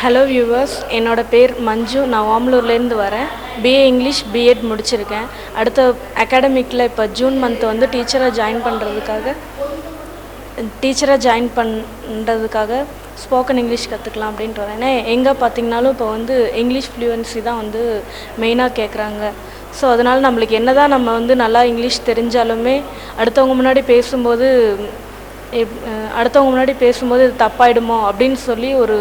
Hello viewers என்னோட பேர் மஞ்சு. நான் ஓமலூர்லேருந்து வரேன். பிஏ இங்கிலீஷ் பிஎட் முடிச்சிருக்கேன். அடுத்த அகாடமிக்கில் இப்போ ஜூன் மந்த் வந்து டீச்சராக ஜாயின் பண்ணுறதுக்காக டீச்சராக ஜாயின் பண்ணுறதுக்காக ஸ்போக்கன் இங்கிலீஷ் கற்றுக்கலாம் அப்படின்ட்டு வரேன். ஏன்னா எங்கே பார்த்தீங்கனாலும் இப்போ வந்து இங்கிலீஷ் ஃப்ளூயன்சி தான் வந்து மெயினாக கேட்குறாங்க ஸோ அதனால் நம்மளுக்கு என்ன தான் நம்ம வந்து நல்லா இங்கிலீஷ் தெரிஞ்சாலுமே அடுத்தவங்க முன்னாடி பேசும்போது அடுத்தவங்க முன்னாடி பேசும்போது இது தப்பாயிடுமோ அப்படின்னு சொல்லி ஒரு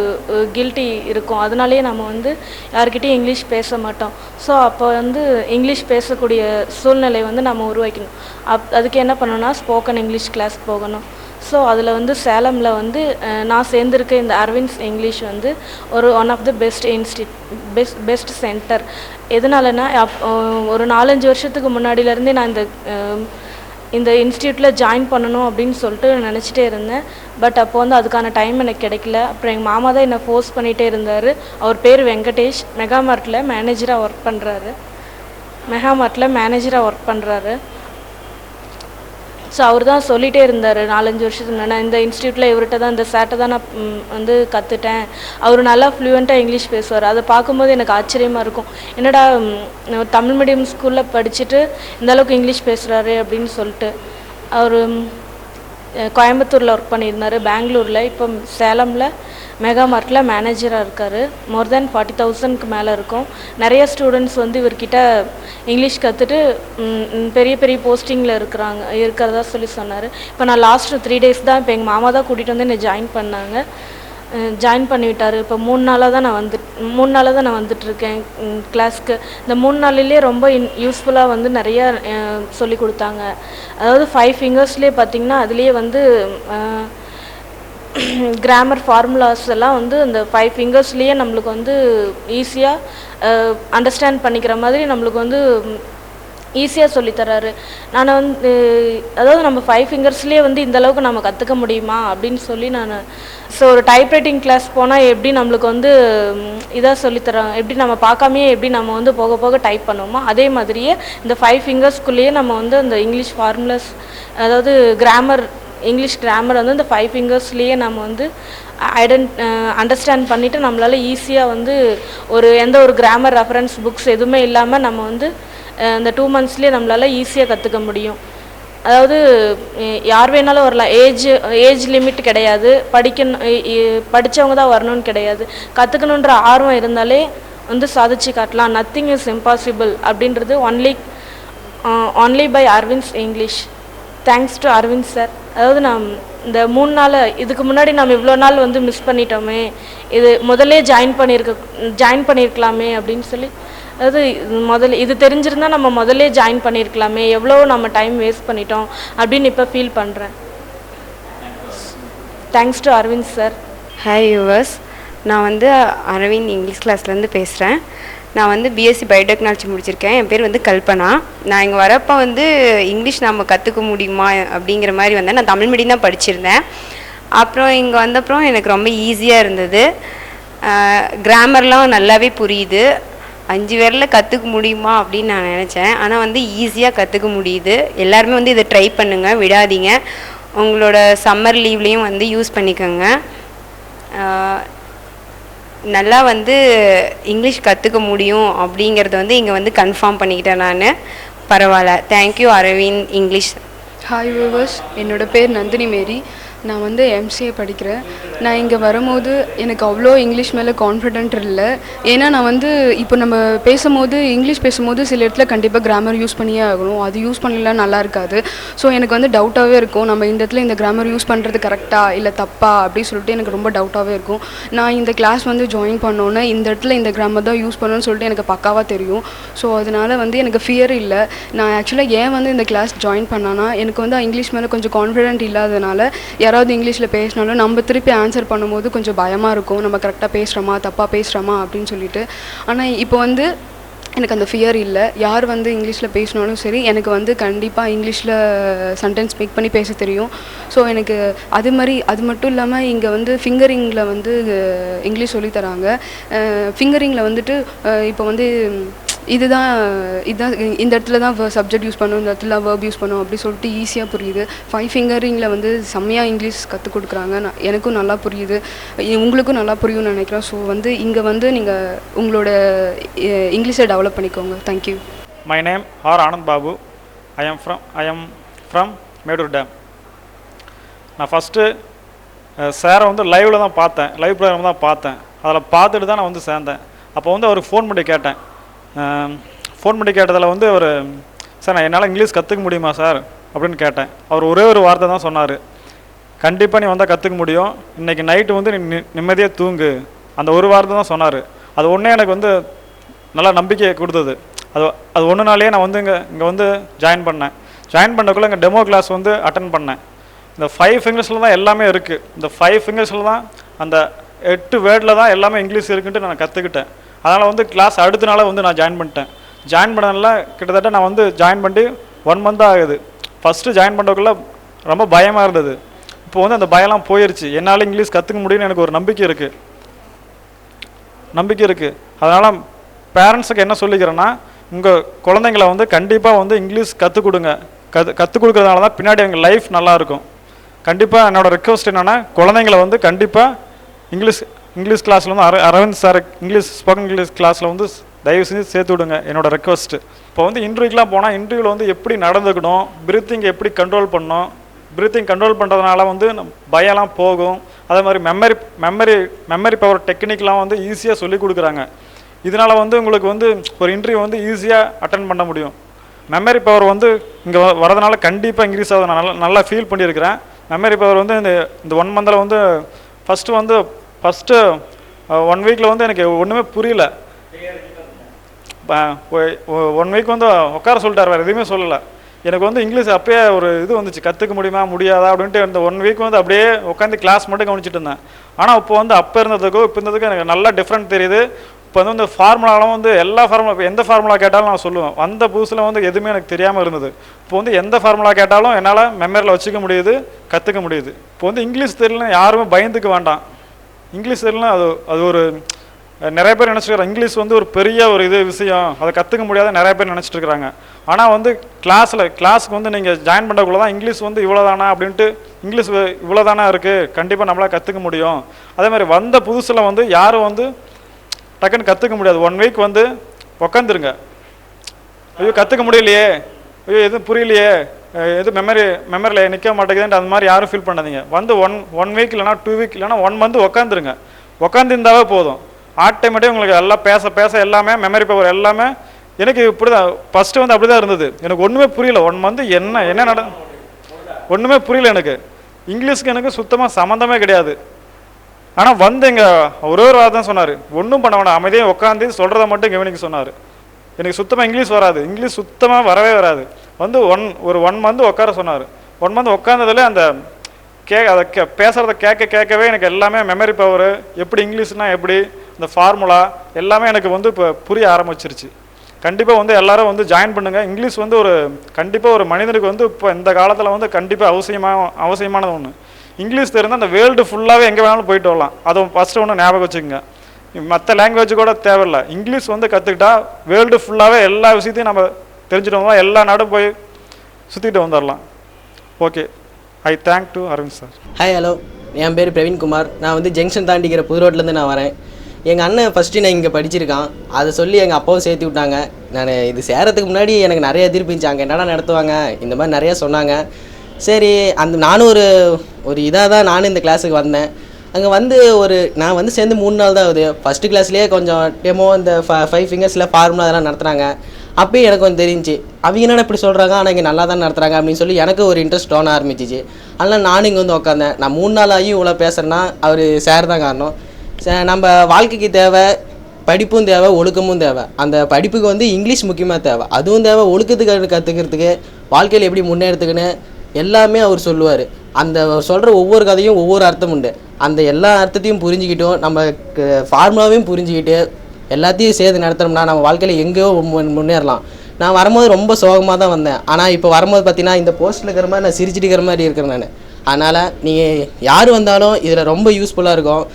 கில்ட்டி இருக்கும். அதனாலேயே நம்ம வந்து யார்கிட்டயும் இங்கிலீஷ் பேச மாட்டோம். ஸோ அப்போ வந்து இங்கிலீஷ் பேசக்கூடிய சூழ்நிலை வந்து நம்ம உருவாக்கணும் அப் அதுக்கு என்ன பண்ணணும்னா ஸ்போக்கன் இங்கிலீஷ் கிளாஸ் போகணும். ஸோ அதில் வந்து சேலமில் வந்து நான் சேர்ந்துருக்க இந்த அரவிந்த்ஸ் இங்கிலீஷ் வந்து ஒரு ஒன் ஆஃப் த பெஸ்ட் இன்ஸ்டி பெஸ்ட் பெஸ்ட் சென்டர் எதனாலனா அப் ஒரு நாலஞ்சு வருஷத்துக்கு முன்னாடியிலேருந்தே நான் இந்த இந்த இன்ஸ்டியூட்டில் ஜாயின் பண்ணணும் அப்படின்னு சொல்லிட்டு நினச்சிட்டே இருந்தேன். பட் அப்போ வந்து அதுக்கான டைம் எனக்கு கிடைக்கல. அப்புறம் எங்கள் மாமா தான் என்னை ஃபோர்ஸ் பண்ணிகிட்டே இருந்தார். அவர் பேர் வெங்கடேஷ். மெகாமார்ட்டில் மேனேஜராக ஒர்க் பண்ணுறாரு மெகாமார்ட்டில் மேனேஜராக ஒர்க் பண்ணுறாரு ஸோ அவர் தான் சொல்லிகிட்டே இருந்தார் நாலஞ்சு வருஷத்துக்கு முன்னாடி. இந்த இன்ஸ்டியூட்டில் இவர்கிட்ட தான் இந்த சேட்டை தான் நான் வந்து கற்றுட்டேன் அவர் நல்லா ஃப்ளூயண்ட்டாக இங்கிலீஷ் பேசுவார். அதை பார்க்கும்போது எனக்கு ஆச்சரியமாக இருக்கும். என்னடா தமிழ் மீடியம் ஸ்கூலில் படிச்சுட்டு இந்தளவுக்கு இங்கிலீஷ் பேசுகிறாரு அப்படின்னு சொல்லிட்டு. அவர் கோயம்புத்தூரில் ஒர்க் பண்ணியிருந்தார் பெங்களூரில். இப்போ சேலமில் மெகா மார்ட்டில் மேனேஜராக இருக்கார். மோர் தென் ஃபார்ட்டி தௌசண்ட்க்கு மேலே இருக்கும். நிறைய ஸ்டூடெண்ட்ஸ் வந்து இவர்கிட்ட இங்கிலீஷ் கற்றுட்டு பெரிய பெரிய போஸ்டிங்கில் இருக்கிறாங்க இருக்கிறதா சொல்லி சொன்னார். இப்போ நான் லாஸ்ட் த்ரீ டேஸ் தான் இப்போ எங்கள் மாமா தான் கூட்டிகிட்டு வந்து என்னை ஜாயின் பண்ணாங்க. ஜாயின் பண்ணிவிட்டார் இப்போ மூணு நாளாக தான் நான் வந்து மூணு நாளாக தான் நான் வந்துட்டுருக்கேன் கிளாஸ்க்கு இந்த மூணு நாளிலே ரொம்ப இன் யூஸ்ஃபுல்லாக வந்து நிறைய சொல்லி கொடுத்தாங்க. அதாவது ஃபைவ் ஃபிங்கர்ஸ்லேயே பார்த்தீங்கன்னா அதுலேயே வந்து கிராமர் ஃபார்முலாஸ் எல்லாம் வந்து அந்த ஃபைவ் ஃபிங்கர்ஸ்லேயே நம்மளுக்கு வந்து ஈஸியாக அண்டர்ஸ்டாண்ட் பண்ணிக்கிற மாதிரி நம்மளுக்கு வந்து ஈஸியாக சொல்லித்தராரு நான் வந்து அதாவது நம்ம ஃபைவ் ஃபிங்கர்ஸ்லேயே வந்து இந்த அளவுக்கு நம்ம கற்றுக்க முடியுமா அப்படின்னு சொல்லி நான் ஸோ ஒரு டைப்ரைட்டிங் கிளாஸ் போனால் எப்படி நம்மளுக்கு வந்து இதாக சொல்லித்தராங்க எப்படி நம்ம பார்க்காமையே எப்படி நம்ம வந்து போக போக டைப் பண்ணுவோமோ அதே மாதிரியே இந்த ஃபைவ் ஃபிங்கர்ஸ்குள்ளேயே நம்ம வந்து அந்த இங்கிலீஷ் ஃபார்முலாஸ் அதாவது கிராமர் இங்கிலீஷ் கிராமர் வந்து இந்த ஃபைவ் ஃபிங்கர்ஸ்லேயே நம்ம வந்து ஐடென்ட் அண்டர்ஸ்டாண்ட் பண்ணிவிட்டு நம்மளால் ஈஸியாக வந்து ஒரு எந்த ஒரு கிராமர் ரெஃபரன்ஸ் புக்ஸ் எதுவுமே இல்லாமல் நம்ம வந்து இந்த டூ மந்த்ஸ்லேயே நம்மளால் ஈஸியாக கற்றுக்க முடியும். அதாவது யார் வேணாலும் வரலாம். ஏஜ் ஏஜ் லிமிட் கிடையாது. படிக்கணும் படித்தவங்க தான் வரணும்னு கிடையாது. கற்றுக்கணுன்ற ஆர்வம் இருந்தாலே வந்து சாதிச்சு காட்டலாம். நத்திங் இஸ் இம்பாசிபிள் அப்படின்றது only only by Aravind's English thanks to Aravind sir அதாவது நான் இந்த மூணு நாள் இதுக்கு முன்னாடி நம்ம இவ்வளோ நாள் வந்து மிஸ் பண்ணிட்டோமே இது முதல்லே ஜாயின் பண்ணியிருக்க ஜாயின் பண்ணியிருக்கலாமே அப்படின்னு சொல்லி அதாவது முதல்ல இது தெரிஞ்சிருந்தா நம்ம முதல்லே ஜாயின் பண்ணியிருக்கலாமே எவ்வளோ நம்ம டைம் வேஸ்ட் பண்ணிட்டோம் அப்படின்னு இப்போ ஃபீல் பண்ணுறேன் thanks to Aravind sir hi viewers நான் வந்து அரவிந்த் இங்கிலீஷ் கிளாஸ்லேருந்து பேசுகிறேன் நான் வந்து பிஎஸ்சி பயோடெக்னாலஜி முடிச்சிருக்கேன். என் பேர் வந்து கல்பனா. நான் இங்கே வரப்போ வந்து இங்கிலீஷ் நம்ம கற்றுக்க முடியுமா அப்படிங்கிற மாதிரி வந்தேன். நான் தமிழ் மீடியம் தான் படிச்சிருந்தேன். அப்புறம் இங்கே வந்தப்புறம் எனக்கு ரொம்ப ஈஸியாக இருந்தது. கிராமர்லாம் நல்லாவே புரியுது. அஞ்சு பேரில் கற்றுக்க முடியுமா அப்படின்னு நான் நினச்சேன். ஆனால் வந்து ஈஸியாக கற்றுக்க முடியுது. எல்லாருமே வந்து இதை ட்ரை பண்ணுங்கள் விடாதீங்க. உங்களோட சம்மர் லீவ்லேயும் வந்து யூஸ் பண்ணிக்கோங்க. நல்லா வந்து இங்கிலீஷ் கற்றுக்க முடியும் அப்படிங்கிறத வந்து இங்கே வந்து கன்ஃபார்ம் பண்ணிக்கிட்டேன் நான். பரவாயில்ல. Thank you Aravind English hi viewers என்னோட பேர் நந்தினி மேரி. நான் வந்து எம்சிஏ படிக்கிறேன். நான் இங்கே வரும்போது எனக்கு அவ்வளோ இங்கிலீஷ் மேலே கான்ஃபிடென்ட் இல்லை. ஏன்னா நான் வந்து இப்போ நம்ம பேசும்போது இங்கிலீஷ் பேசும்போது சில இடத்துல கண்டிப்பாக கிராமர் யூஸ் பண்ணியே ஆகணும். அது யூஸ் பண்ணலாம் நல்லா இருக்காது. ஸோ எனக்கு வந்து டவுட்டாகவே இருக்கும். நம்ம இந்த இடத்துல இந்த கிராமர் யூஸ் பண்ணுறது கரெக்டாக இல்லை தப்பா அப்படின்னு சொல்லிட்டு எனக்கு ரொம்ப டவுட்டாகவே இருக்கும். நான் இந்த கிளாஸ் வந்து ஜாயின் பண்ணோன்னே இந்த இடத்துல இந்த கிராமர் தான் யூஸ் பண்ணணும்னு சொல்லிட்டு எனக்கு பக்காவாக தெரியும். ஸோ அதனால் வந்து எனக்கு ஃபியர் இல்லை. நான் ஆக்சுவலாக ஏன் வந்து இந்த கிளாஸ் ஜாயின் பண்ணானா எனக்கு வந்து இங்கிலீஷ் மேலே கொஞ்சம் கான்ஃபிடென்ட் இல்லாதனால யாராவது இங்கிலீஷில் பேசினாலும் நம்ம திருப்பி ஆன்சர் பண்ணும்போது கொஞ்சம் பயமாக இருக்கும். நம்ம கரெக்டாக பேசுகிறோமா தப்பாக பேசுகிறோமா அப்படின்னு சொல்லிட்டு. ஆனால் இப்போ வந்து எனக்கு அந்த ஃபியர் இல்லை. யார் வந்து இங்கிலீஷில் பேசினாலும் சரி எனக்கு வந்து கண்டிப்பாக இங்கிலீஷில் சென்டென்ஸ் மேக் பண்ணி பேச தெரியும். ஸோ எனக்கு அது மாதிரி அது மட்டும் இல்லாமல் இங்கே வந்து ஃபிங்கரிங்கில் வந்து இங்கிலீஷ் சொல்லித் தராங்க. ஃபிங்கரிங்கில் வந்துட்டு இப்போ வந்து இதுதான் இதுதான் இந்த இடத்துல தான் சப்ஜெக்ட் யூஸ் பண்ணும் இந்த இடத்துல வேர்ப் யூஸ் பண்ணும் அப்படி சொல்லிட்டு ஈஸியாக புரியுது. ஃபைவ் ஃபிங்கரிங்கில் வந்து செம்மையாக இங்கிலீஷ் கற்றுக் கொடுக்குறாங்க. நான் எனக்கும் நல்லா புரியுது. உங்களுக்கும் நல்லா புரியும்னு நினைக்கிறேன். ஸோ வந்து இங்கே வந்து நீங்கள் உங்களோட இங்கிலீஷை டெவலப் பண்ணிக்கோங்க. Thank you my name R Anand Babu I am from I am from Mettur dam நான் ஃபஸ்ட்டு சாரை வந்து லைவில் தான் பார்த்தேன். லைவ் ப்ரோக்ராம் தான் பார்த்தேன். அதில் பார்த்துட்டு தான் நான் வந்து சேர்ந்தேன். அப்போ வந்து அவருக்கு ஃபோன் பண்ணி கேட்டேன். ஃபோன் பண்ணி கேட்டதில் வந்து அவர் சார் நான் என்னால் இங்கிலீஷ் கற்றுக்க முடியுமா சார்? அப்படின்னு கேட்டேன். அவர் ஒரே ஒரு வார்த்தை தான் சொன்னார். கண்டிப்பாக நீ வந்தால் கற்றுக்க முடியும். இன்றைக்கி நைட்டு வந்து நீ நிம்மதியாக தூங்கு. அந்த ஒரு வார்த்தை தான் சொன்னார். அது ஒன்றே எனக்கு வந்து நல்லா நம்பிக்கையை கொடுத்தது. அது அது ஒன்றுனாலே நான் வந்து இங்கே இங்கே வந்து ஜாயின் பண்ணேன். ஜாயின் பண்ணக்குள்ளே இங்கே டெமோ கிளாஸ் வந்து அட்டன் பண்ணேன். இந்த ஃபைவ் ஃபிங்கர்ஸில் தான் எல்லாமே இருக்குது இந்த ஃபைவ் ஃபிங்கர்ஸில் தான் அந்த எட்டு வேர்டில் தான் எல்லாமே இங்கிலீஷ் இருக்குன்ட்டு நான் கற்றுக்கிட்டேன் அதனால் வந்து கிளாஸ் அடுத்த நாளே வந்து நான் ஜாயின் பண்ணிட்டேன். ஜாயின் பண்ணனால கிட்டத்தட்ட நான் வந்து ஜாயின் பண்ணி ஒன் மந்த் ஆகுது. ஃபஸ்ட்டு ஜாயின் பண்ணுறதுக்குள்ள ரொம்ப பயமாக இருந்தது. இப்போ வந்து அந்த பயம்லாம் போயிடுச்சு என்னால் இங்கிலீஷ் கற்றுக்க முடியும்னு எனக்கு ஒரு நம்பிக்கை இருக்குது நம்பிக்கை இருக்குது அதனால் பேரண்ட்ஸுக்கு என்ன சொல்லிக்கிறேன்னா உங்கள் குழந்தைங்களை வந்து கண்டிப்பாக வந்து இங்கிலீஷ் கற்றுக் கொடுங்க. கற்று கற்றுக் கொடுக்குறதுனால தான் பின்னாடி எங்கள் லைஃப் நல்லாயிருக்கும் கண்டிப்பாக என்னோடய ரெக்வஸ்ட் என்னென்னா குழந்தைங்களை வந்து கண்டிப்பாக இங்கிலீஷ் இங்கிலீஷ் கிளாஸில் வந்து அர Aravind sir English spoken English கிளாஸில் வந்து தயவு செஞ்சு சேர்த்து விடுங்க என்னோட ரெக்வஸ்ட்டு இப்போ வந்து இன்டர்வியூக்கெலாம் போனால் இன்டர்வியூவில் வந்து எப்படி நடந்துக்கணும் பிரீத்திங் எப்படி கண்ட்ரோல் பண்ணணும் பிரீத்திங் கண்ட்ரோல் பண்ணுறதுனால வந்து பயம்லாம் போகும். அதே மாதிரி மெமரி மெமரி மெமரி பவர் டெக்னிக்லாம் வந்து ஈஸியாக சொல்லி கொடுக்குறாங்க. இதனால் வந்து உங்களுக்கு வந்து ஒரு இன்டர்வியூ வந்து ஈஸியாக அட்டன் பண்ண முடியும். மெமரி பவர் வந்து இங்கே வரதுனால கண்டிப்பாக இன்க்ரீஸ் ஆகுது. நான் நல்லா நல்லா ஃபீல் பண்ணியிருக்கிறேன். மெமரி பவர் வந்து இந்த இந்த ஒன் மந்தில் வந்து ஃபஸ்ட்டு வந்து ஃபஸ்ட்டு ஒன் வீக்கில் வந்து எனக்கு ஒன்றுமே புரியல. ஒன் வீக் வந்து உட்கார சொல்லிட்டார் வேறு எதுவுமே சொல்லலை. எனக்கு வந்து இங்கிலீஷ் அப்பயே ஒரு இது வந்துச்சு கற்றுக்க முடியுமா முடியாதா அப்படின்ட்டு இந்த ஒன் வீக் வந்து அப்படியே உட்காந்து கிளாஸ் மட்டும் கவனிச்சிட்டு இருந்தேன். ஆனால் இப்போ வந்து அப்போ இருந்ததுக்கும் இப்போ இருந்ததுக்கும் எனக்கு நல்லா டிஃப்ரெண்ட் தெரியுது. இப்போ வந்து இந்த ஃபார்முலாலாம் வந்து எல்லா ஃபார்முலா இப்போ எந்த ஃபார்முலா கேட்டாலும் நான் சொல்லுவேன். வந்த புதுசில் வந்து எதுவுமே எனக்கு தெரியாமல் இருந்தது. இப்போ வந்து எந்த ஃபார்முலா கேட்டாலும் என்னால் மெமரியில் வச்சுக்க முடியுது கற்றுக்க முடியுது. இப்போ வந்து இங்கிலீஷ் தெரியலன்னு யாருமே பயந்துக்க வேண்டாம். இங்கிலீஷ் அது அது ஒரு நிறைய பேர் நினச்சிருக்காரு இங்கிலீஷ் வந்து ஒரு பெரிய ஒரு இது விஷயம். அதை கற்றுக்க முடியாத நிறைய பேர் நினச்சிட்டு இருக்கிறாங்க ஆனால் வந்து கிளாஸில் கிளாஸுக்கு வந்து நீங்கள் ஜாயின் பண்ணக்குள்ள தான் இங்கிலீஷ் வந்து இவ்வளோதானா அப்படின்ட்டு இங்கிலீஷ் இவ்வளோதானா இருக்குது கண்டிப்பாக நம்மளால் கற்றுக்க முடியும். அதே மாதிரி வந்த புதுசில் வந்து யாரும் வந்து டக்குன்னு கற்றுக்க முடியாது. ஒன் வீக் வந்து உக்காந்துருங்க. ஐயோ கற்றுக்க முடியலையே. ஐயோ எதுவும் புரியலையே. எது மெமரி மெமரியில் நிற்க மாட்டேங்குதுன்ட்டு அந்த மாதிரி யாரும் ஃபீல் பண்ணாதீங்க. வந்து ஒன் ஒன் வீக் இல்லைனா டூ வீக் இல்லைனா ஒன் மந்த் உக்காந்துருங்க. உக்காந்துருந்தாவே போதும். ஆட்டோமேட்டிக் உங்களுக்கு எல்லாம் பேச பேச எல்லாமே மெமரி பவர் எல்லாமே எனக்கு இப்படி தான் ஃபஸ்ட்டு வந்து அப்படி தான் இருந்தது. எனக்கு ஒன்றுமே புரியல. ஒன் மந்த் என்ன என்ன நட ஒன்றுமே புரியல எனக்கு. இங்கிலீஷ்க்கு எனக்கு சுத்தமாக சம்மந்தமே கிடையாது. ஆனால் வந்து இங்கே ஒரே ஒரு வார்த்தை தான் சொன்னார். ஒன்றும் பண்ண வேணாம். அமைதியாக உட்காந்து சொல்கிறத மட்டும் கவனிக்க சொன்னார். எனக்கு சுத்தமாக இங்கிலீஷ் வராது. இங்கிலீஷ் சுத்தமாக வரவே வராது. வந்து ஒன் ஒரு ஒன் மந்த் உட்கார சொன்னார். ஒன் மந்த் உட்காந்ததில் அந்த கே அதை கே பேசுகிறத கேட்க கேட்கவே எனக்கு எல்லாமே மெமரி பவர் எப்படி இங்கிலீஷ்னா எப்படி இந்த ஃபார்முலா எல்லாமே எனக்கு வந்து இப்போ புரிய ஆரம்பிச்சிருச்சு. கண்டிப்பாக வந்து எல்லாரும் வந்து ஜாயின் பண்ணுங்கள் இங்கிலீஷ் வந்து ஒரு கண்டிப்பாக ஒரு மனிதனுக்கு வந்து இப்போ இந்த காலத்தில் வந்து கண்டிப்பாக அவசியமாக அவசியமானது ஒன்று இங்கிலீஷ் தெரிந்தால் அந்த வேர்ல்டு ஃபுல்லாகவே எங்கே வேணாலும் போயிட்டு வரலாம். அதுவும் ஃபஸ்ட்டு ஒன்று ஞாபகம் வச்சுக்கோங்க. மற்ற லாங்குவேஜ் கூட தேவையில்ல. இங்கிலீஷ் வந்து கற்றுக்கிட்டா வேர்ல்டு ஃபுல்லாகவே எல்லா விஷயத்தையும் நம்ம தெரிஞ்சிட்டோம்னா எல்லா நாடும் போய் சுற்றிட்டு வந்துடலாம் okay. I thank to Aravind sir. Hi hello என் பேர் பிரவீன்குமார் நான் வந்து ஜங்ஷன் தாண்டிக்கிற புது ரோட்லேருந்து நான் வரேன். எங்கள் அண்ணன் ஃபஸ்ட்டு நான் இங்கே படிச்சிருக்கான். அதை சொல்லி எங்கள் அப்பாவும் சேர்த்து விட்டாங்க. நான் இது சேரத்துக்கு முன்னாடி எனக்கு நிறைய எதிர்ப்பு இருந்துச்சு. அங்கே என்னடா நடத்துவாங்க? இந்த மாதிரி நிறையா சொன்னாங்க. சரி அந்த நானும் ஒரு ஒரு இதாக தான் நானும் இந்த கிளாஸுக்கு வந்தேன். அங்கே வந்து ஒரு நான் வந்து சேர்ந்து மூணு நாள் தான் ஆகுது ஃபஸ்ட்டு கிளாஸ்லேயே கொஞ்சம் டெமோ இந்த ஃபைவ் ஃபிங்கர்ஸில் ஃபார்முலா அதெல்லாம் நடத்துகிறாங்க அப்பயும் எனக்கு கொஞ்சம் தெரிஞ்சு அவங்க என்னடா இப்படி சொல்கிறாங்க ஆனால் இங்கே நல்லா தான் நடத்துகிறாங்க அப்படின்னு சொல்லி எனக்கு ஒரு இன்ட்ரெஸ்ட் தோண ஆரம்பிச்சிச்சு. அதனால் நானும் இங்கே வந்து உட்காந்தேன் நான் மூணு நாள் ஆகி இவ்வளோ பேசுகிறேன்னா அவர் சார் தான் காரணம். நம்ம வாழ்க்கைக்கு தேவை படிப்பும் தேவை ஒழுக்கமும் தேவை. அந்த படிப்புக்கு வந்து இங்கிலீஷ் முக்கியமாக தேவை. அதுவும் தேவை ஒழுக்கத்துக்கு கற்றுக்கிறதுக்கு வாழ்க்கையில் எப்படி முன்னேறதுக்குன்னு எல்லாமே அவர் சொல்லுவார். அந்த சொல்கிற ஒவ்வொரு கதையும் ஒவ்வொரு அர்த்தம் உண்டு. அந்த எல்லா அர்த்தத்தையும் புரிஞ்சுக்கிட்டும் நம்ம ஃபார்முலாவையும் புரிஞ்சுக்கிட்டு எல்லாத்தையும் சேர்த்து நடத்தினோம்னா நம்ம வாழ்க்கையில் எங்கேயோ முன்- முன்னேறலாம். நான் வரும்போது ரொம்ப சோகமாக தான் வந்தேன். ஆனால் இப்போ வரும்போது பார்த்தீங்கன்னா இந்த போஸ்ட்டில் இருக்கிற மாதிரி நான் சிரிச்சிட்டு இருக்கிற மாதிரி இருக்கிறேன் நான். அதனால் நீங்கள் யார் வந்தாலும் இதில் ரொம்ப யூஸ்ஃபுல்லாக இருக்கும்.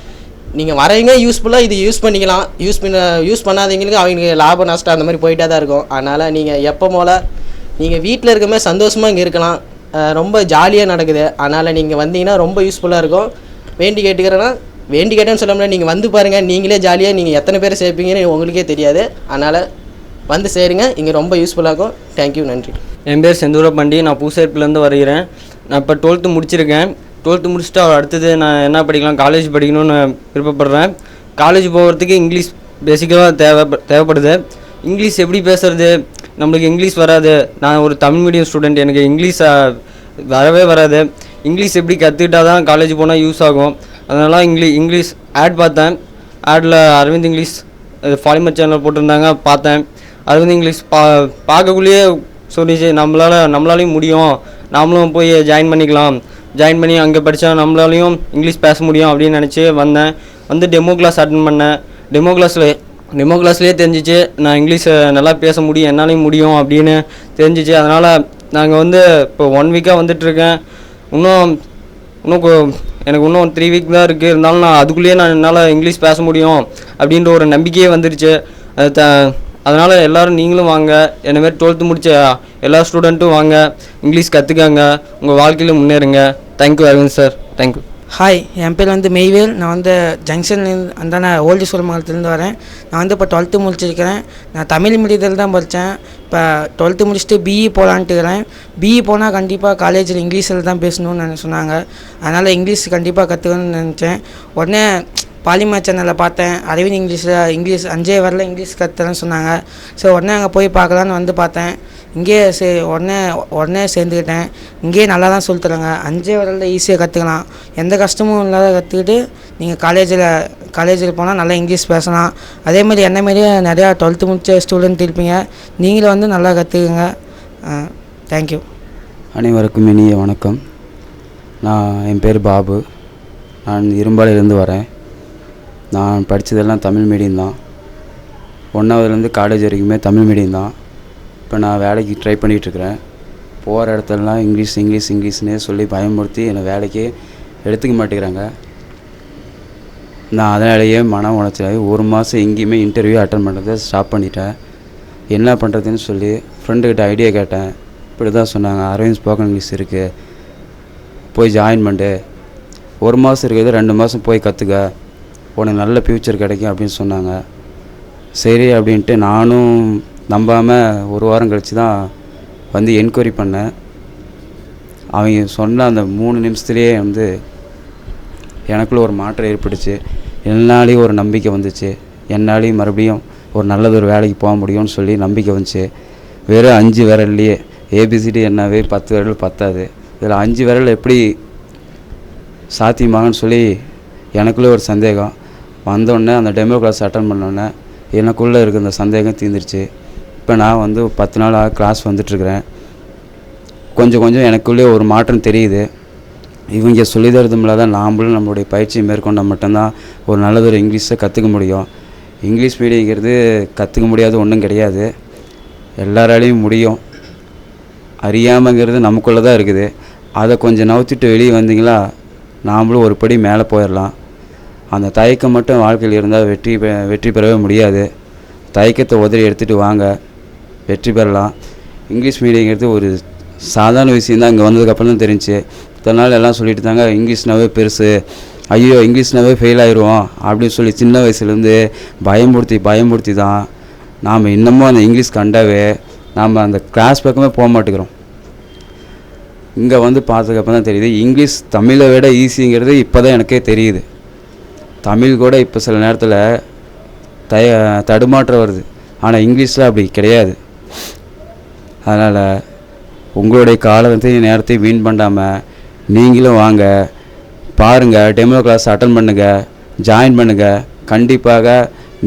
நீங்கள் வரவங்க யூஸ்ஃபுல்லாக இது யூஸ் பண்ணிக்கலாம். யூஸ் பண்ண யூஸ் பண்ணாதவங்களுக்கு அவங்களுக்கு லாபம் நஷ்டம் அந்த மாதிரி போயிட்டே தான் இருக்கும். அதனால் நீங்கள் எப்போ போல் நீங்கள் வீட்டில் இருக்கமே சந்தோஷமாக இங்கே இருக்கலாம். ரொம்ப ஜாலியாக நடக்குது. அதனால் நீங்கள் வந்தீங்கன்னா ரொம்ப யூஸ்ஃபுல்லாக இருக்கும். வேண்டி கேட்டுக்கிறேன்னா வேண்டி கேட்டேன்னு சொல்ல முடியாது நீங்கள் வந்து பாருங்கள் நீங்களே ஜாலியாக நீங்கள் எத்தனை பேர் சேர்ப்பீங்கன்னு உங்களுக்கே தெரியாது. அதனால் வந்து சேருங்க இங்கே ரொம்ப யூஸ்ஃபுல்லாக இருக்கும். தேங்க்யூ நன்றி. என் பேர் செந்தூர பண்டி நான் பூசேர்ப்புலேருந்து வருகிறேன். நான் இப்போ டுவெல்த்து முடிச்சிருக்கேன். டுவெல்த்து முடிச்சுட்டு அடுத்தது நான் என்ன படிக்கலாம் காலேஜ் படிக்கணும்னு விருப்பப்படுறேன். காலேஜ் போகிறதுக்கு இங்கிலீஷ் பேசிக்காக தேவை தேவைப்படுது. இங்கிலீஷ் எப்படி பேசுகிறது நம்மளுக்கு இங்கிலீஷ் வராது. நான் ஒரு தமிழ் மீடியம் ஸ்டூடெண்ட் எனக்கு இங்கிலீஷ் வரவே வராது. இங்கிலீஷ் எப்படி கற்றுக்கிட்டா தான் காலேஜ் போனால் யூஸ் ஆகும். அதனால் இங்கிலீஷ் இங்கிலீஷ் ஆட் பார்த்தேன். ஆடில் அரவிந்த் இங்கிலீஷ் ஃபாலிமர் சேனல் போட்டிருந்தாங்க பார்த்தேன். அரவிந்த் இங்கிலீஷ் பா பார்க்கக்குள்ளேயே சொல்லிச்சு நம்மளால் நம்மளாலையும் முடியும். நாமளும் போய் ஜாயின் பண்ணிக்கலாம். ஜாயின் பண்ணி அங்கே படித்தா நம்மளாலையும் இங்கிலீஷ் பேச முடியும் அப்படின்னு நினச்சி வந்தேன். வந்து டெமோ கிளாஸ் அட்டன் பண்ணேன். டெமோ கிளாஸில் டெமோ கிளாஸ்லேயே தெரிஞ்சிச்சு. நான் இங்கிலீஷை நல்லா பேச முடியும் என்னாலையும் முடியும் அப்படின்னு தெரிஞ்சிச்சு. அதனால் நாங்கள் வந்து இப்போ ஒன் வீக்காக வந்துட்டுருக்கேன். இன்னும் இன்னும் எனக்கு இன்னும் த்ரீ வீக் தான் இருக்குது இருந்தாலும் நான் அதுக்குள்ளேயே நான் என்னால் இங்கிலீஷ் பேச முடியும் அப்படின்ற ஒரு நம்பிக்கையே வந்துருச்சு. அது த அதனால் எல்லோரும் நீங்களும் வாங்க. என்ன மாதிரி டுவெல்த்து முடித்த எல்லா ஸ்டூடெண்ட்டும் வாங்க. இங்கிலீஷ் கற்றுக்காங்க உங்கள் வாழ்க்கையில் முன்னேறுங்க. Thank you Aravind sir thank you hi என் பேர் வந்து மெய்வேல். நான் வந்து ஜங்ஷன்லேருந்து அந்த நான் ஓல்டு சோழமங்கலத்துலேருந்து வரேன். நான் வந்து இப்போ டுவெல்த்து முடிச்சிருக்கிறேன். நான் தமிழ் மீடியத்தில் தான் படித்தேன் இப்போ டுவெல்த்து முடிச்சுட்டு பிஇ போகலான்ட்டுக்கிறேன் பிஇ போனால் கண்டிப்பாக காலேஜில் இங்கிலீஷில் தான் பேசணும்னு சொன்னாங்க. அதனால் இங்கிலீஷ் கண்டிப்பாக கற்றுக்கணும்னு நினச்சேன். உடனே பாலிமா சேனலில் பார்த்தேன். அரவிந்த் இங்கிலீஷில் இங்கிலீஷ் அஞ்சே வரல இங்கிலீஷ் கற்றுறேன்னு சொன்னாங்க. ஸோ உடனே அங்கே போய் பார்க்கலான்னு வந்து பார்த்தேன். இங்கேயே சே உடனே உடனே சேர்ந்துக்கிட்டேன். இங்கேயே நல்லா தான் சொல்லித் தராங்க. அஞ்சே வரல ஈஸியாக கற்றுக்கலாம் எந்த கஷ்டமும் இல்லாத கற்றுக்கிட்டு நீங்கள் காலேஜில் காலேஜில் போனால் நல்லா இங்கிலீஷ் பேசலாம். அதே மாதிரி என்ன மாதிரியே நிறையா டுவெல்த்து முடிச்ச ஸ்டூடெண்ட் இருப்பீங்க. நீங்களும் வந்து நல்லா கற்றுக்குங்க தேங்க்யூ அனைவருக்கும் இனிய வணக்கம். நான் என் பேர் பாபு. நான் இரும்பாலையிலேருந்து வரேன். நான் படித்ததெல்லாம் தமிழ் மீடியம் தான். ஒன்றாவதுலேருந்து காலேஜ் வரைக்குமே தமிழ் மீடியம் தான். இப்போ நான் வேலைக்கு ட்ரை பண்ணிகிட்ருக்கிறேன். போகிற இடத்துலலாம் இங்கிலீஷ் இங்கிலீஷ் இங்கிலீஷ்னே சொல்லி பயமுறுத்தி என்னை வேலைக்கே எடுத்துக்க மாட்டேங்கிறாங்க. நான் அதனாலேயே மன உணர்ச்சியாகி ஒரு மாதம் எங்கேயுமே இன்டர்வியூ அட்டன் பண்ணுறதை ஸ்டாப் பண்ணிட்டேன். என்ன பண்ணுறதுன்னு சொல்லி ஃப்ரெண்டுக்கிட்ட ஐடியா கேட்டேன். இப்படி தான் சொன்னாங்க. அரவிந்த் ஸ்போக்கன் இங்கிலீஷ் இருக்குது போய் ஜாயின் பண்ணு ஒரு மாதம் இருக்கிறது ரெண்டு மாதம் போய் கற்றுக்க உனக்கு நல்ல ஃப்யூச்சர் கிடைக்கும் அப்படின்னு சொன்னாங்க. சரி அப்படின்ட்டு நானும் நம்பாமல் ஒரு வாரம் கழித்து தான் வந்து என்கொயரி பண்ணேன். அவங்க சொன்ன அந்த மூணு நிமிஷத்துலேயே வந்து எனக்குள்ள ஒரு மாற்றம் ஏற்பட்டுச்சு. என்னாலேயும் ஒரு நம்பிக்கை வந்துச்சு. என்னாலேயும் மறுபடியும் ஒரு நல்லது ஒரு வேலைக்கு போக முடியும்னு சொல்லி நம்பிக்கை வந்துச்சு. வெறும் அஞ்சு விரல்லையே. ஏபிசிடி என்னவே பத்து விரல் பத்தாது. இதில் அஞ்சு விரல் எப்படி சாத்தியமாகன்னு சொல்லி எனக்குள்ளே ஒரு சந்தேகம். வந்தோடனே அந்த டெமோ கிளாஸ் அட்டன் பண்ணோடனே எனக்குள்ளே இருக்க அந்த சந்தேகம் தீர்ந்துருச்சு. இப்போ நான் வந்து பத்து நாள் கிளாஸ் வந்துட்டுருக்கிறேன். கொஞ்சம் கொஞ்சம் எனக்குள்ளே ஒரு மாற்றம் தெரியுது. இவங்க சொல்லி தரதுமில்ல தான் நாமளும் நம்மளுடைய பயிற்சியை மேற்கொண்டால் மட்டும்தான் ஒரு நல்லதொரு இங்கிலீஷை கற்றுக்க முடியும். இங்கிலீஷ் மீடியங்கிறது கற்றுக்க முடியாத ஒன்றும் கிடையாது. எல்லாராலையும் முடியும். அறியாமங்கிறது நமக்குள்ளே தான் இருக்குது. அதை கொஞ்சம் நவுத்திட்டு வெளியே வந்தீங்களா நாமளும் ஒரு படி மேலே போயிடலாம். அந்த தயக்கம் மட்டும் வாழ்க்கையில் இருந்தால் வெற்றி பெ- வெற்றி பெறவே முடியாது. தயக்கத்தை உதறி எடுத்துகிட்டு வாங்க. வெற்றி பெறலாம். இங்கிலீஷ் மீடியங்கிறது ஒரு சாதாரண விஷயந்தான். இங்கே வந்ததுக்கப்புறம் தான் தெரிஞ்சுச்சு இத்தனை நாள் எல்லாம் சொல்லிட்டு தாங்க இங்கிலீஷ்னாவே பெருசு. ஐயோ இங்கிலீஷ்னாவே ஃபெயில் ஆயிடுவோம் அப்படின்னு சொல்லி சின்ன வயசுலேருந்து பயமுறுத்தி பயமுறுத்தி தான் நாம் இன்னமும் அந்த இங்கிலீஷ் கண்டாவே நாம் அந்த கிளாஸ் பக்கமே போக மாட்டேங்கிறோம். இங்கே வந்து பார்த்ததுக்கப்புறம் தான் தெரியுது இங்கிலீஷ் தமிழை விட ஈஸிங்கிறது இப்போ தான் எனக்கே தெரியுது. தமிழ் கூட இப்போ சில நேரத்தில் தய தடுமாற்றம் வருது. ஆனால் இங்கிலீஷில் அப்படி கிடையாது. அதனால் உங்களுடைய காலத்தையும் நேரத்தையும் வீண் பண்ணாமல் நீங்களும் வாங்க. பாருங்கள் டெமோ கிளாஸ் அட்டன் பண்ணுங்கள் ஜாயின் பண்ணுங்கள் கண்டிப்பாக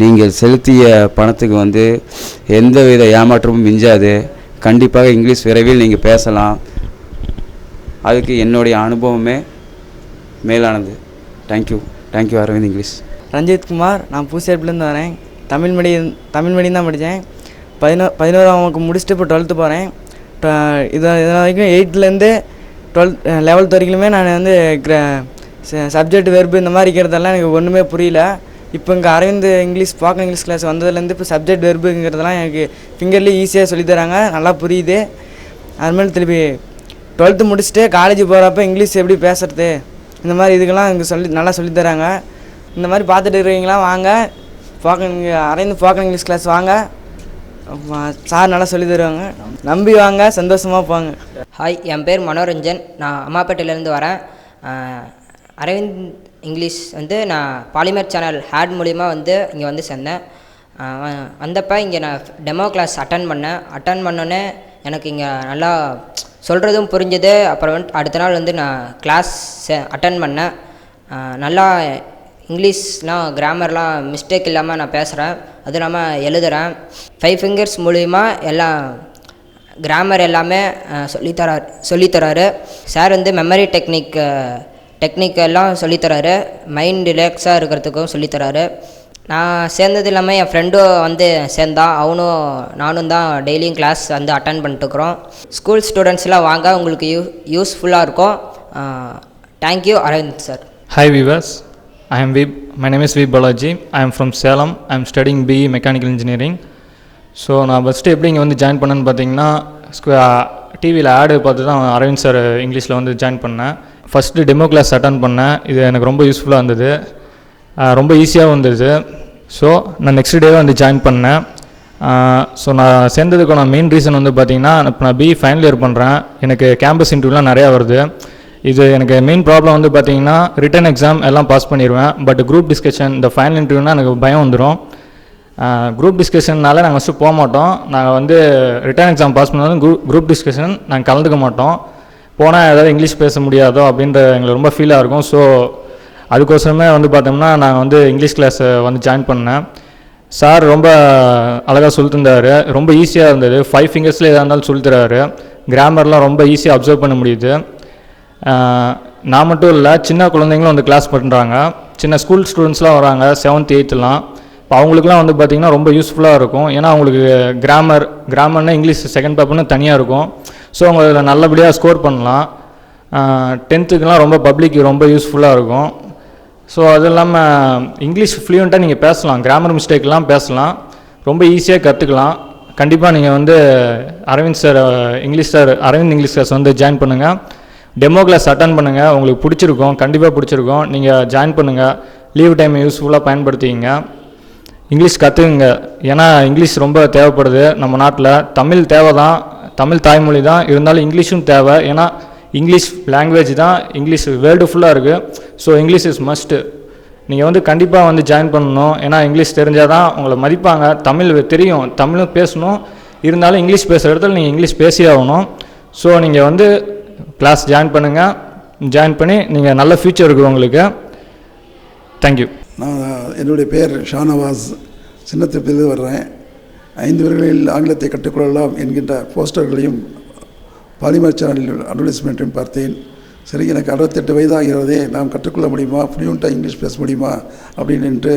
நீங்கள் செலுத்திய பணத்துக்கு வந்து எந்த வித ஏமாற்றமும் மிஞ்சாது. கண்டிப்பாக இங்கிலீஷ் விரைவில் நீங்கள் பேசலாம். அதுக்கு என்னுடைய அனுபவமே மேலானது. Thank you thank you Aravind English Ranjith Kumar நான் பூசேர்ப்புலேருந்து வரேன். தமிழ் மீடியம் தமிழ் மீடியம் தான் படித்தேன். பதினோ பதினோராம் வகுப்பு முடிச்சுட்டு இப்போ டுவெல்த்து போகிறேன் இது இது வரைக்கும் எயித்துலேருந்து டுவெல்த் லெவல்த் வரைக்குமே நான் வந்து கிர சப்ஜெக்ட் வெர்பு இந்த மாதிரி இருக்கிறதெல்லாம் எனக்கு ஒன்றுமே புரியல. இப்போ இங்கே Aravind English spoken English class வந்ததுலேருந்து இப்போ சப்ஜெக்ட் வெர்புங்கிறதெல்லாம் எனக்கு ஃபிங்கர்லேயே ஈஸியாக சொல்லித்தராங்க நல்லா புரியுது. அதுமாதிரி திருப்பி டுவெல்த்து முடிச்சுட்டு காலேஜ் போகிறப்ப இங்கிலீஷ் எப்படி பேசுறது? இந்த மாதிரி இதுக்கெல்லாம் இங்கே சொல்லி நல்லா சொல்லித்தராங்க இந்த மாதிரி பார்த்துட்டு இருக்கிறீங்களா? வாங்க. ஸ்போக்கன் அரைந்து ஃபோக்கன் இங்கிலீஷ் கிளாஸ் வாங்க. சார் நல்லா சொல்லி தருவாங்க. நம்பி வாங்க சந்தோஷமாக போங்க. ஹாய் என் பேர் மனோரஞ்சன். நான் அம்மாப்பேட்டையிலேருந்து வரேன். அரவிந்த் இங்கிலீஷ் வந்து நான் பாலிமர் சேனல் ஹேட் மூலிமா வந்து இங்கே வந்து சேர்ந்தேன். வந்தப்போ இங்கே நான் டெமோ கிளாஸ் அட்டன் பண்ணேன். அட்டன் பண்ணோன்னே எனக்கு இங்கே நல்லா சொல்கிறதும் புரிஞ்சது. அப்புறம் வந்து அடுத்த நாள் வந்து நான் கிளாஸ் அட்டன் பண்ணேன். நல்லா இங்கிலீஷ்லாம் கிராமர்லாம் மிஸ்டேக் இல்லாமல் நான் பேசுகிறேன் அதுவும் இல்லாமல் எழுதுகிறேன் ஃபைவ் ஃபிங்கர்ஸ் மூலிமா எல்லாம் கிராமர் எல்லாமே சொல்லித்தரார் சொல்லித்தராரு. சார் வந்து மெமரி டெக்னிக் டெக்னிக்கெல்லாம் சொல்லித்தராரு. மைண்ட் ரிலாக்ஸாக இருக்கிறதுக்கும் சொல்லித்தராரு. நான் சேர்ந்தது இல்லாமல் என் ஃப்ரெண்டும் வந்து சேர்ந்தான் அவனும் நானும் தான் டெய்லியும் கிளாஸ் வந்து அட்டன் பண்ணிட்டுருக்குறோம். ஸ்கூல் ஸ்டூடெண்ட்ஸ்லாம் வாங்க உங்களுக்கு யூ யூஸ்ஃபுல்லாக இருக்கும். Thank you Aravind sir hi viewers I am V my name is V Balaji I am from Salem I am studying BE mechanical engineering so நான் ஃபஸ்ட்டு எப்படி இங்கே வந்து ஜாயின் பண்ணேன்னு பார்த்தீங்கன்னா டிவியில் ஆடு பார்த்து தான் அரவிந்த் சார் இங்கிலீஷில் வந்து ஜாயின் பண்ணேன். ஃபஸ்ட்டு டெமோ கிளாஸ் அட்டன் பண்ணேன். இது எனக்கு ரொம்ப யூஸ்ஃபுல்லாக இருந்தது. ரொம்ப ஈஸியாக வந்துடுது ஸோ நான் நெக்ஸ்ட் டேவே வந்து ஜாயின் பண்ணேன். ஸோ நான் சேர்ந்ததுக்கான மெயின் ரீசன் வந்து பார்த்திங்கன்னா இப்போ நான் பிஇ ஃபைனல் இயர் பண்ணுறேன் எனக்கு கேம்பஸ் இன்டர்வியூலாம் நிறையா வருது. இது எனக்கு மெயின் ப்ராப்ளம் வந்து பார்த்திங்கன்னா ரிட்டன் எக்ஸாம் எல்லாம் பாஸ் பண்ணிடுவேன் பட் குரூப் டிஸ்கஷன் இந்த ஃபைனல் இன்டர்வியூனால் எனக்கு பயம் வந்துடும் குரூப் டிஸ்கஷன்னால நாங்கள் ஃபஸ்ட்டு போக மாட்டோம். நாங்கள் வந்து ரிட்டன் எக்ஸாம் பாஸ் பண்ணாலும் குரூப் குரூப் டிஸ்கஷன் நாங்கள் கலந்துக்க மாட்டோம். போனால் ஏதாவது இங்கிலீஷ் பேச முடியாதோ அப்படின்ற எங்களுக்கு ரொம்ப ஃபீலாக இருக்கும். ஸோ அதுக்கோசரமே வந்து பார்த்தோம்னா நான் வந்து இங்கிலீஷ் கிளாஸை வந்து ஜாயின் பண்ணேன். சார் ரொம்ப அழகாக சொல்லிட்டு ரொம்ப ஈஸியாக இருந்தது. ஃபைவ் ஃபிங்கர்ஸில் எதாக இருந்தாலும் சொல்லித்தராரு கிராமர்லாம் ரொம்ப ஈஸியாக அப்சர்வ் பண்ண முடியுது. நான் மட்டும் இல்லை சின்ன குழந்தைங்களும் வந்து கிளாஸ் பண்ணுறாங்க சின்ன ஸ்கூல் ஸ்டூடெண்ட்ஸ்லாம் வராங்க செவன்த் எயித்துலாம் இப்போ அவங்களுக்குலாம் வந்து பார்த்திங்கன்னா ரொம்ப யூஸ்ஃபுல்லாக இருக்கும். ஏன்னா அவங்களுக்கு கிராமர் கிராமர்னால் இங்கிலீஷ் செகண்ட் பேப்பர்னு தனியாக இருக்கும். ஸோ அவங்க அதில் நல்லபடியாக ஸ்கோர் பண்ணலாம். டென்த்துக்குலாம் ரொம்ப பப்ளிக் ரொம்ப யூஸ்ஃபுல்லாக இருக்கும். ஸோ அது இல்லாமல் இங்கிலீஷ் ஃப்ளூயண்ட்டாக நீங்கள் பேசலாம். கிராமர் மிஸ்டேக்லாம் பேசலாம். ரொம்ப ஈஸியாக கற்றுக்கலாம் கண்டிப்பாக நீங்கள் வந்து Aravind sir English sir Aravind English class வந்து ஜாயின் பண்ணுங்கள் டெமோ கிளாஸ் அட்டன் பண்ணுங்கள் உங்களுக்கு பிடிச்சிருக்கும். கண்டிப்பாக பிடிச்சிருக்கும். நீங்கள் ஜாயின் பண்ணுங்கள் லீவ் டைம் யூஸ்ஃபுல்லாக பயன்படுத்திக்கிங்க. இங்கிலீஷ் கற்றுக்குங்க ஏன்னா இங்கிலீஷ் ரொம்ப தேவைப்படுது நம்ம நாட்டில். தமிழ் தேவை தான் தமிழ் தாய்மொழி தான். இருந்தாலும் இங்கிலீஷும் தேவை. ஏன்னா இங்கிலீஷ் லாங்குவேஜ் தான் இங்கிலீஷ் வேர்ல்டு ஃபுல்லாக இருக்குது ஸோ இங்கிலீஷ் இஸ் மஸ்ட்டு நீங்கள் வந்து கண்டிப்பாக வந்து ஜாயின் பண்ணணும். ஏன்னா இங்கிலீஷ் தெரிஞ்சால் தான் உங்களை மதிப்பாங்க. தமிழ் தெரியும். தமிழும் பேசணும். இருந்தாலும் இங்கிலீஷ் பேசுகிற இடத்துல நீங்கள் இங்கிலீஷ் பேசியே ஆகணும். ஸோ நீங்கள் வந்து கிளாஸ் ஜாயின் பண்ணுங்கள் ஜாயின் பண்ணி நீங்கள் நல்ல ஃப்யூச்சர் இருக்குது உங்களுக்கு. தேங்க்யூ நான் என்னுடைய பேர் ஷானவாஸ். சின்னத்திருப்பிலிருந்து வர்றேன். ஐந்து பேர்களில் ஆங்கிலத்தை கற்றுக்கொள்ளலாம் என்கின்ற போஸ்டர்களையும் பாலிமர் சேனலில் அட்வர்டைஸ்மெண்ட்டையும் பார்த்தேன். சரி எனக்கு அறுபத்தெட்டு வயதாகிறதே நாம் கற்றுக்கொள்ள முடியுமா? ஃப்ளூயண்ட்டாக இங்கிலீஷ் பேச முடியுமா? அப்படின்னு என்று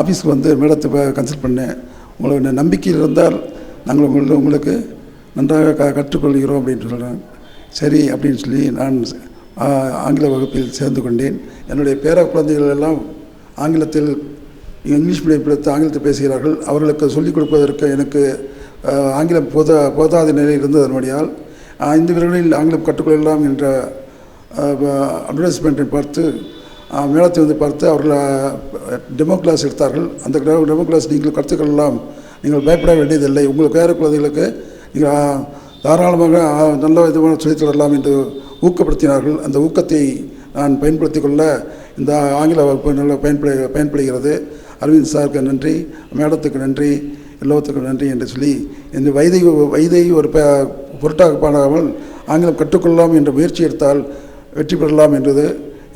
ஆஃபீஸ்க்கு வந்து மேடத்தை கன்சல்ட் பண்ணேன். உங்களோட நம்பிக்கை இருந்தால் நாங்கள் உங்களை உங்களுக்கு நன்றாக க கற்றுக்கொள்கிறோம் அப்படின்னு சொல்கிறேன் சரி அப்படின்னு சொல்லி நான் ஆங்கில வகுப்பில் சேர்ந்து கொண்டேன். என்னுடைய பேர குழந்தைகள் எல்லாம் ஆங்கிலத்தில் இங்கிலீஷ் மீடியம் படித்து ஆங்கிலத்தில் பேசுகிறார்கள். அவர்களுக்கு சொல்லிக் கொடுப்பதற்கு எனக்கு ஆங்கிலம் போதா போதாத நிலையில் இருந்ததன்படியால் ஐந்து வீரர்களில் ஆங்கிலம் கற்றுக்கொள்ளலாம் என்ற அட்வர்டைஸ்மெண்ட்டை பார்த்து மேளத்தை வந்து பார்த்து அவர்கள் டெமோ கிளாஸ் எடுத்தார்கள். அந்த டெமோ கிளாஸ் நீங்கள் கற்றுக்கொள்ளலாம். நீங்கள் பயப்பட வேண்டியதில்லை. உங்களுக்கு வேறு குழந்தைகளுக்கு நீங்கள் தாராளமாக நல்ல விதமாக சொல்லித் தொடரலாம் என்று ஊக்கப்படுத்தினார்கள். அந்த ஊக்கத்தை நான் பயன்படுத்தி கொள்ள இந்த ஆங்கில வகுப்பு நல்ல பயன்படு பயன்படுகிறது. அரவிந்த் சாருக்கு நன்றி. மேடத்துக்கு நன்றி. எல்லோத்துக்கும் நன்றி என்று சொல்லி இந்த வயதை வயதை ஒரு ப பொருட்டாக பாடாமல் ஆங்கிலம் கற்றுக்கொள்ளலாம் என்ற முயற்சி எடுத்தால் வெற்றி பெறலாம் என்றது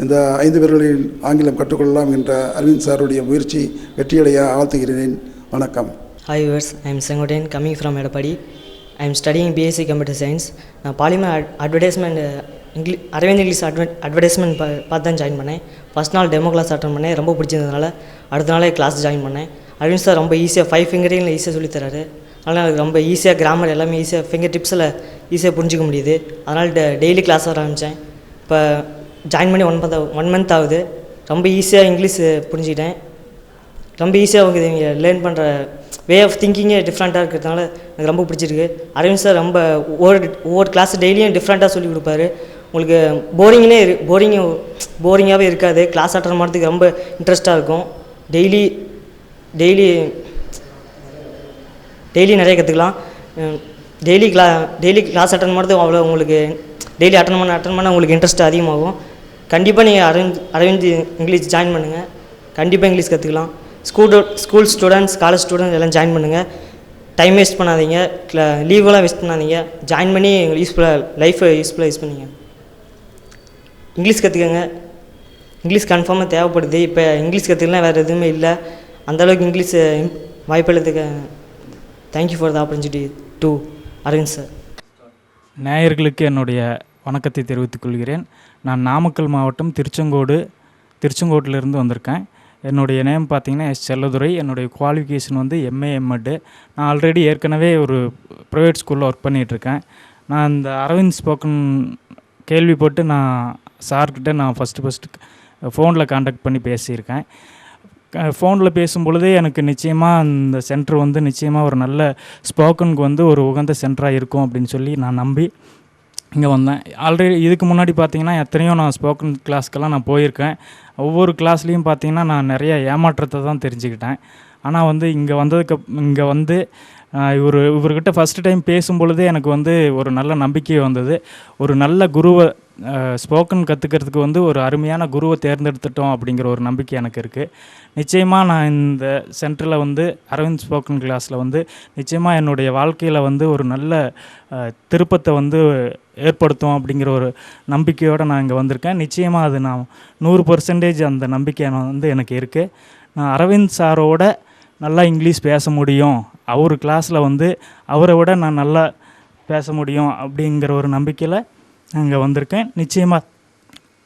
இந்த ஐந்து பேர்களில் ஆங்கிலம் கற்றுக்கொள்ளலாம் என்ற அரவிந்த் சாருடைய முயற்சி வெற்றியடைய ஆழ்த்துகிறேன். வணக்கம். Hi viewers, I am Sengoten coming from Edappadi I am studying BSc computer science நான் Polimer advertisement English Aravind English அட்வ advertisement பா பார்த்து தான் ஜாயின் பண்ணேன். ஃபஸ்ட் நாள் டெமோ கிளாஸ் அட்டன் பண்ணேன் ரொம்ப பிடிச்சிருந்ததுனால அடுத்த நாளே கிளாஸ் ஜாயின் பண்ணேன். அரவிந்த் சார் ரொம்ப ஈஸியாக ஃபைவ் ஃபிங்கரிங்கில் ஈஸியாக சொல்லித்தராரு அதனால் எனக்கு ரொம்ப ஈஸியாக கிராமர் எல்லாமே ஈஸியாக ஃபிங்கர் டிப்ஸில் ஈஸியாக புரிஞ்சிக்க முடியுது. அதனால் டெய்லி கிளாஸ் வர ஆரம்பித்தேன் இப்போ ஜாயின் பண்ணி ஒன் மந்த் ஒன் மந்த் ஆகுது. ரொம்ப ஈஸியாக இங்கிலீஷ் புரிஞ்சுக்கிட்டேன். ரொம்ப ஈஸியாக அவங்க இவங்க லேர்ன் பண்ணுற வே ஆஃப் திங்கிங்கே டிஃப்ரெண்ட்டாக இருக்கிறதுனால எனக்கு ரொம்ப பிடிச்சிருக்கு. அரவிந்த் சார் ரொம்ப ஒவ்வொரு ஒவ்வொரு கிளாஸ் டெய்லியும் டிஃப்ரெண்ட்டாக சொல்லி கொடுப்பாரு. உங்களுக்கு போரிங்னே இரு போரிங் போரிங்காகவே இருக்காது. கிளாஸ் அட்டன் பண்ணுறதுக்கு ரொம்ப இன்ட்ரெஸ்ட்டாக இருக்கும். டெய்லி டெய்லி டெய்லி நிறைய கற்றுக்கலாம் டெய்லி கிளா டெய்லி கிளாஸ் அட்டன் பண்ணுறது அவ்வளோ உங்களுக்கு டெய்லி அட்டன் பண்ண அட்டன் பண்ண உங்களுக்கு இன்ட்ரெஸ்ட் அதிகமாகும். கண்டிப்பாக நீங்கள் அரவிந்த் அரவிந்த் இங்கிலீஷ் ஜாயின் பண்ணுங்கள் கண்டிப்பாக இங்கிலீஷ் கற்றுக்கலாம் school school students college students எல்லாம் ஜாயின் பண்ணுங்கள் டைம் வேஸ்ட் பண்ணாதீங்க. லீவெல்லாம் வேஸ்ட் பண்ணாதீங்க. ஜாயின் பண்ணி யூஸ்ஃபுல்லாக லைஃப்பை யூஸ்ஃபுல்லாக யூஸ் பண்ணிங்க. இங்கிலீஷ் கற்றுக்கங்க இங்கிலீஷ் கன்ஃபார்மாக தேவைப்படுது. இப்போ இங்கிலீஷ் கற்றுக்கலாம் வேறு எதுவுமே இல்லை. அந்தளவுக்கு English வாய்ப்பளித்துக்க thank you for the opportunity to Aravind sir நேயர்களுக்கு என்னுடைய வணக்கத்தை தெரிவித்துக் கொள்கிறேன். நான் நாமக்கல் மாவட்டம் திருச்செங்கோடு திருச்செங்கோட்டிலிருந்து வந்திருக்கேன். என்னுடைய நேம் பார்த்தீங்கன்னா எஸ் செல்லதுரை. என்னுடைய குவாலிஃபிகேஷன் வந்து எம்ஏ எம்எட்டு நான் ஆல்ரெடி ஏற்கனவே ஒரு ப்ரைவேட் ஸ்கூலில் ஒர்க் பண்ணிகிட்ருக்கேன் நான் இந்த அரவிந்த் ஸ்போக்கன் கேள்விப்பட்டு நான் சார்கிட்ட நான் ஃபஸ்ட்டு ஃபஸ்ட்டு ஃபோனில் காண்டாக்ட் பண்ணி பேசியிருக்கேன். ஃபோனில் பேசும்பொழுதே எனக்கு நிச்சயமாக இந்த சென்டர் வந்து நிச்சயமாக ஒரு நல்ல ஸ்போக்கனுக்கு வந்து ஒரு உகந்த சென்டராக இருக்கும் அப்படின்னு சொல்லி நான் நம்பி இங்கே வந்தேன். ஆல்ரெடி இதுக்கு முன்னாடி பார்த்தீங்கன்னா எத்தனையோ நான் ஸ்போக்கன் கிளாஸ்க்கெல்லாம் நான் போயிருக்கேன். ஒவ்வொரு கிளாஸ்லேயும் பார்த்தீங்கன்னா நான் நிறைய ஏமாற்றத்தை தான் தெரிஞ்சுக்கிட்டேன். ஆனால் வந்து இங்கே வந்ததுக்கு இங்கே வந்து இவர் இவர்கிட்ட ஃபஸ்ட்டு டைம் பேசும்பொழுதே எனக்கு வந்து ஒரு நல்ல நம்பிக்கை வந்தது. ஒரு நல்ல குருவை ஸ்போக்கன் கற்றுக்கிறதுக்கு வந்து ஒரு அருமையான குருவை தேர்ந்தெடுத்துட்டோம் அப்படிங்கிற ஒரு நம்பிக்கை எனக்கு இருக்குது நிச்சயமாக நான் இந்த சென்டரில் வந்து அரவிந்த் ஸ்போக்கன் கிளாஸில் வந்து நிச்சயமாக என்னுடைய வாழ்க்கையில் வந்து ஒரு நல்ல திருப்பத்தை வந்து ஏற்படுத்தும் அப்படிங்கிற ஒரு நம்பிக்கையோடு நான் இங்கே வந்திருக்கேன். நிச்சயமாக அது நான் நூறு பர்சன்டேஜ் அந்த நம்பிக்கை வந்து எனக்கு இருக்குது நான் அரவிந்த் சாரோட நல்லா இங்கிலீஷ் பேச முடியும். அவர் கிளாஸில் வந்து அவரை விட நான் நல்லா பேச முடியும் அப்படிங்கிற ஒரு நம்பிக்கையில் அங்கே வந்திருக்கேன். நிச்சயமாக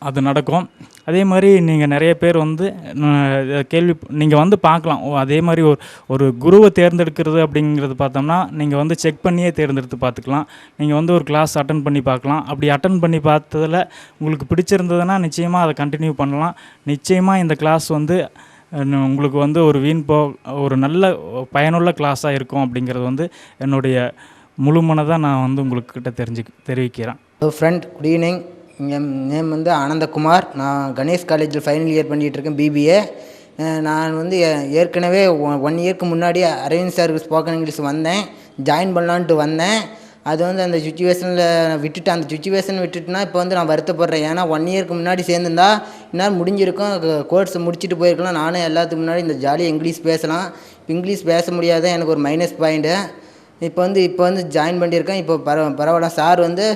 அது நடக்கும். அதே மாதிரி நீங்கள் நிறைய பேர் வந்து நான் கேள்வி நீங்கள் வந்து பார்க்கலாம். அதே மாதிரி ஒரு ஒரு குருவை தேர்ந்தெடுக்கிறது அப்படிங்கிறது பார்த்தோம்னா நீங்கள் வந்து செக் பண்ணியே தேர்ந்தெடுத்து பார்த்துக்கலாம். நீங்கள் வந்து ஒரு கிளாஸ் அட்டன் பண்ணி பார்க்கலாம். அப்படி அட்டன் பண்ணி பார்த்ததில் உங்களுக்கு பிடிச்சிருந்ததுன்னா நிச்சயமாக அதை கண்டினியூ பண்ணலாம். நிச்சயமாக இந்த கிளாஸ் வந்து உங்களுக்கு வந்து ஒரு வீண் போ ஒரு நல்ல பயனுள்ள கிளாஸாக இருக்கும் அப்படிங்கிறது வந்து என்னுடைய முழு மனதாக நான் வந்து உங்களுக்கிட்ட தெரிஞ்சு தெரிவிக்கிறேன். ஹலோ ஃப்ரெண்ட் குட் ஈவினிங் என் நேம் வந்து ஆனந்தகுமார். நான் கணேஷ் காலேஜில் ஃபைனல் இயர் பண்ணிகிட்ருக்கேன் பிபிஏ நான் வந்து ஏ- ஏற்கனவே ஒன் இயர்க்கு முன்னாடி அரவிந்த் சார் ஸ்போக்கன் இங்கிலீஷ் வந்தேன் ஜாயின் பண்ணலான்ட்டு வந்தேன். அது வந்து அந்த சுச்சுவேஷனில் விட்டுட்டு அந்த சுச்சுவேஷன் விட்டுட்டுனா இப்போ வந்து நான் வருத்தப்படுறேன். ஏன்னா ஒன் இயர்க்கு முன்னாடி சேர்ந்துருந்தா இந்நேரம் முடிஞ்சிருக்கும். கோர்ஸ் முடிச்சுட்டு போயிருக்கலாம். நானும் எல்லாத்துக்கு முன்னாடி இந்த ஜாலியாக இங்கிலீஷ் பேசலாம். இப்போ இங்கிலீஷ் பேச முடியாத? எனக்கு ஒரு மைனஸ் பாயிண்ட்டு இப்போ வந்து இப்போ வந்து ஜாயின் பண்ணியிருக்கேன். இப்போ பரவ பரவாயில்ல. சார் வந்து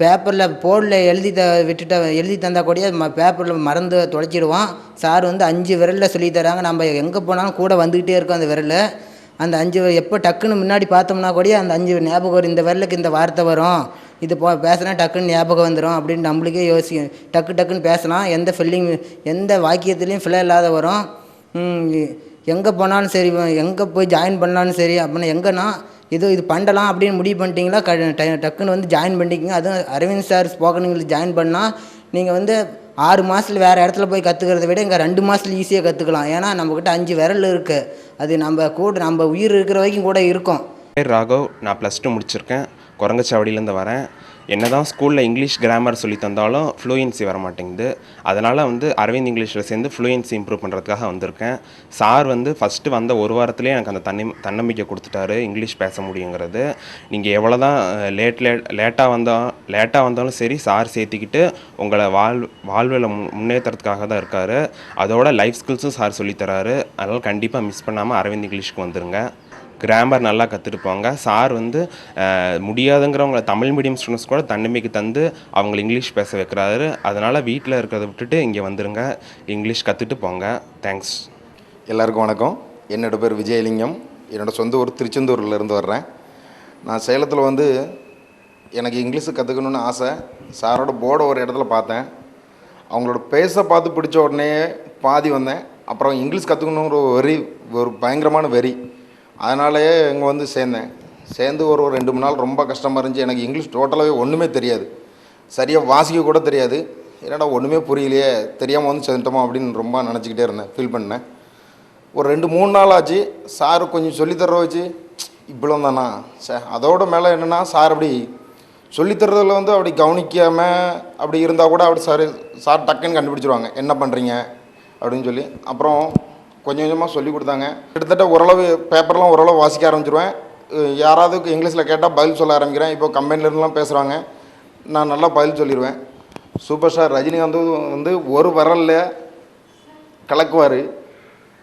பேப்பரில் போர்டில் எழுதி த விட்டுட்ட எழுதி தந்தால் கூட ம பேப்பரில் மறந்து தொலைச்சிடுவான். சார் வந்து அஞ்சு விரலில் சொல்லி தராங்க. நம்ம எங்கே போனாலும் கூட வந்துக்கிட்டே இருக்கோம் அந்த விரலில். அந்த அஞ்சு எப்போ டக்குன்னு முன்னாடி பார்த்தோம்னா கூட அந்த அஞ்சு ஞாபகம் வரும். இந்த விரலுக்கு இந்த வார்த்தை வரும். இது போ பேசுனா டக்குன்னு ஞாபகம் வந்துடும் அப்படின்னு நம்மளுக்கே யோசிக்கும் டக்கு டக்குன்னு பேசலாம். எந்த ஃபில்லிங் எந்த வாக்கியத்துலேயும் ஃபில் இல்லாத வரும். எங்கே போனாலும் சரி எங்கே போய் ஜாயின் பண்ணாலும் சரி அப்படின்னா எங்கன்னா இது இது பண்ணலாம் அப்படின்னு முடிவு பண்ணிட்டீங்களா? க டக்குன்னு வந்து ஜாயின் பண்ணிக்கிங்க அதுவும் Aravind sir spoken English join பண்ணால் நீங்கள் வந்து ஆறு மாதத்துல வேறு இடத்துல போய் கற்றுக்கிறத விட இங்கே ரெண்டு மாதத்துல ஈஸியாக கற்றுக்கலாம் ஏன்னா நம்மக்கிட்ட அஞ்சு விரல் இருக்குது அது நம்ம கூட நம்ம உயிர் இருக்கிற வரைக்கும் கூட இருக்கும். பேர் ராகவ் நான் ப்ளஸ் டூ முடிச்சிருக்கேன். குரங்கச்சாவடியிலேருந்து வரேன். என்ன தான் ஸ்கூலில் இங்கிலீஷ் கிராமர் சொல்லி தந்தாலும் ஃப்ளூயன்சி வர மாட்டேங்குது அதனால் வந்து அரவிந்த் இங்கிலீஷில் சேர்ந்து ஃப்ளூயன்சி இம்ப்ரூவ் பண்ணுறதுக்காக வந்திருக்கேன். சார் வந்து ஃபஸ்ட்டு வந்த ஒரு வாரத்துலேயே எனக்கு அந்த தன்னி தன்னம்பிக்கை கொடுத்துட்டாரு இங்கிலீஷ் பேச முடியுங்கிறது. நீங்கள் எவ்வளோ தான் லேட் லேட் லேட்டாக வந்தால் லேட்டாக வந்தாலும் சரி சார் சேர்த்திக்கிட்டு உங்களை வாழ் வாழ்வில் முன் முன்னேற்றத்துக்காக தான் இருக்கார். அதோட லைஃப் ஸ்கில்ஸும் சார் சொல்லித்தராரு அதனால் கண்டிப்பாக மிஸ் பண்ணாமல் அரவிந்த் இங்கிலீஷ்க்கு வந்துருங்க. கிராமர் நல்லா கற்றுட்டு போங்க சார் வந்து முடியாதுங்கிறவங்கள தமிழ் மீடியம் ஸ்டூடெண்ட்ஸ் கூட தன்னம்பிக்கை தந்து அவங்கள இங்கிலீஷ் பேச வைக்கிறாரு. அதனால் வீட்டில் இருக்கிறத விட்டுட்டு இங்கே வந்துருங்க. இங்கிலீஷ் கற்றுட்டு போங்க. தேங்க்ஸ் எல்லாருக்கும் வணக்கம். என்னோடய பேர் விஜயலிங்கம். என்னோடய சொந்த ஊர் திருச்செந்தூர்லேருந்து வர்றேன். நான் சேலத்தில் வந்து எனக்கு இங்கிலீஷு கற்றுக்கணுன்னு ஆசை. சாரோட போர்டை ஒரு இடத்துல பார்த்தேன். அவங்களோட பேச பார்த்து பிடிச்ச உடனே பாதி வந்தேன். அப்புறம் இங்கிலீஷ் கற்றுக்கணுங்கிற ஒரு வெறி ஒரு பயங்கரமான வெறி அதனாலேயே இங்கே வந்து சேர்ந்தேன். சேர்ந்து ஒரு ஒரு ரெண்டு மூணு நாள் ரொம்ப கஷ்டமாக இருந்துச்சு. எனக்கு இங்கிலீஷ் டோட்டலாகவே ஒன்றுமே தெரியாது. சரியாக வாசிக்க கூட தெரியாது. என்னடா ஒன்றுமே புரியலையே தெரியாமல் வந்து சேர்ந்துட்டோமா அப்படின்னு ரொம்ப நினச்சிக்கிட்டே இருந்தேன் ஃபீல் பண்ணேன். ஒரு ரெண்டு மூணு நாள் ஆச்சு. சார் கொஞ்சம் சொல்லித்தர வச்சு இவ்வளோ தானா? சே அதோட மேலே என்னென்னா சார் அப்படி சொல்லித்தரதில் வந்து அப்படி கவனிக்காமல் அப்படி இருந்தால் கூட அப்படி சார் சார் டக்குன்னு கண்டுபிடிச்சிருவாங்க. என்ன பண்ணுறீங்க அப்படின்னு சொல்லி. அப்புறம் கொஞ்சம் கொஞ்சமாக சொல்லி கொடுத்தாங்க. கிட்டத்தட்ட ஓரளவு பேப்பர்லாம் ஓரளவு வாசிக்க ஆரம்பிச்சிருவேன். யாராவது இங்கிலீஷில் கேட்டால் பதில் சொல்ல ஆரம்பிக்கிறேன். இப்போ கம்பெனிலேருந்துலாம் பேசுகிறாங்க நான் நல்லா பதில் சொல்லிடுவேன் சூப்பர் ஸ்டார் ரஜினிகாந்த் வந்து ஒரு வரலில் கலக்குவார்.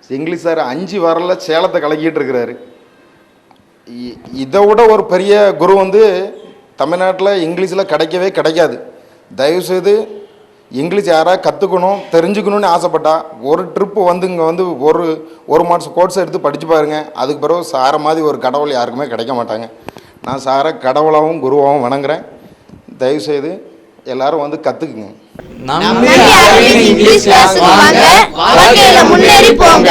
இங்கிலீஷ் சார் அஞ்சு வரலில் சேலத்தை கலக்கிட்டு இருக்கிறாரு. இ- இதை விட ஒரு பெரிய குரு வந்து தமிழ்நாட்டில் இங்கிலீஷில் கிடைக்கவே கிடைக்காது. தயவுசெய்து இங்கிலீஷ் யாராவது கற்றுக்கணும் தெரிஞ்சுக்கணும்னு ஆசைப்பட்டா ஒரு ட்ரிப்பு வந்து இங்கே வந்து ஒரு ஒரு மாதம் கோர்ஸ் எடுத்து படித்து பாருங்கள் அதுக்கு பிறகு சாரை மாதிரி ஒரு கடவுள் யாருக்குமே கிடைக்க மாட்டாங்க. நான் சாரை கடவுளாகவும் குருவாகவும் வணங்குறேன். தயவுசெய்து எல்லாரும் வந்து கற்றுக்குங்க நம்பி இங்கிலீஷ் கிளாஸுக்கு வாங்க. வாழ்க்கையில முன்னேறி போங்க.